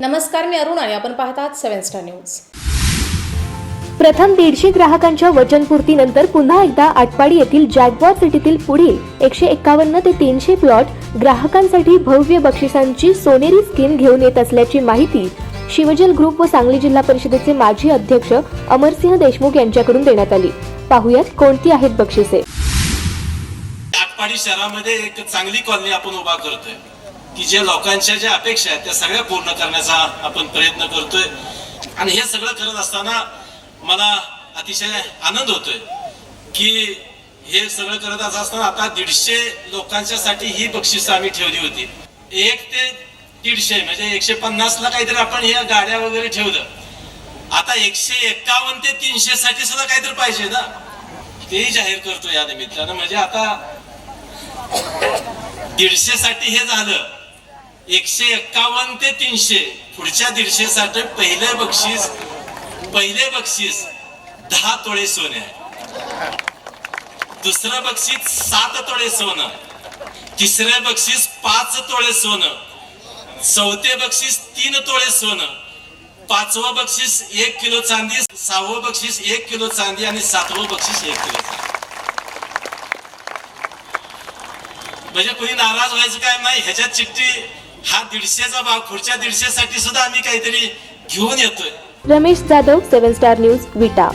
नमस्कार मी अरुण आणि आपण पाहत आहात सेव्हन स्टार न्यूज. प्रथम दीडशे ग्राहकांच्या वचनपूर्तीनंतर पुन्हा एकदा आटपाडी येथील जॅगवार सिटीतील पुढील एकशे एक्कावन्न ते तीनशे प्लॉट ग्राहकांसाठी भव्य बक्षिसांची सोनेरी स्कीम घेऊन येत असल्याची माहिती शिवजल ग्रुप व सांगली जिल्हा परिषदेचे माजी अध्यक्ष अमरसिंह देशमुख यांच्याकडून देण्यात आली. पाहुयात कोणती आहेत बक्षिसे. आटपाडी शहरामध्ये एक चांगली कॉलनी आपण उभा करतोय. की जे लोकांच्या ज्या अपेक्षा आहेत त्या सगळ्या पूर्ण करण्याचा आपण प्रयत्न करतोय. आणि हे सगळं करत असताना मला अतिशय आनंद होतोय की हे सगळं करत असताना आता दीडशे लोकांच्यासाठी ही बक्षिस आम्ही ठेवली होती. एक ते दीडशे म्हणजे एकशे पन्नास ला काहीतरी आपण ह्या गाड्या वगैरे ठेवलं. आता एकशे एक्कावन्न ते तीनशे साठी सुद्धा काहीतरी पाहिजे ना? तेही जाहीर करतो या निमित्तानं. म्हणजे आता दीडशे साठी हे झालं. एकशे एक्कावन्न ते तीनशे. पुढच्या दीडशे साठी पहिले बक्षीस पहिले बक्षीस दहा तोळे सोने. आहे दुसरं बक्षीस सात तोळे सोनं. तिसरे बक्षीस पाच तोळे सोनं. चौथे बक्षीस तीन तोळे सोनं. पाचवं बक्षीस एक किलो चांदी सहावं बक्षीस एक किलो चांदी आणि सातवं बक्षीस एक किलो म्हणजे कोणी नाराज व्हायचं काय नाही ह्याच्यात चिठ्ठी हा दीडशेचा भाग पुढच्या दीडशे साठी सुद्धा आम्ही काहीतरी घेऊन येतोय. Ramesh Jadhav seven star news Vita.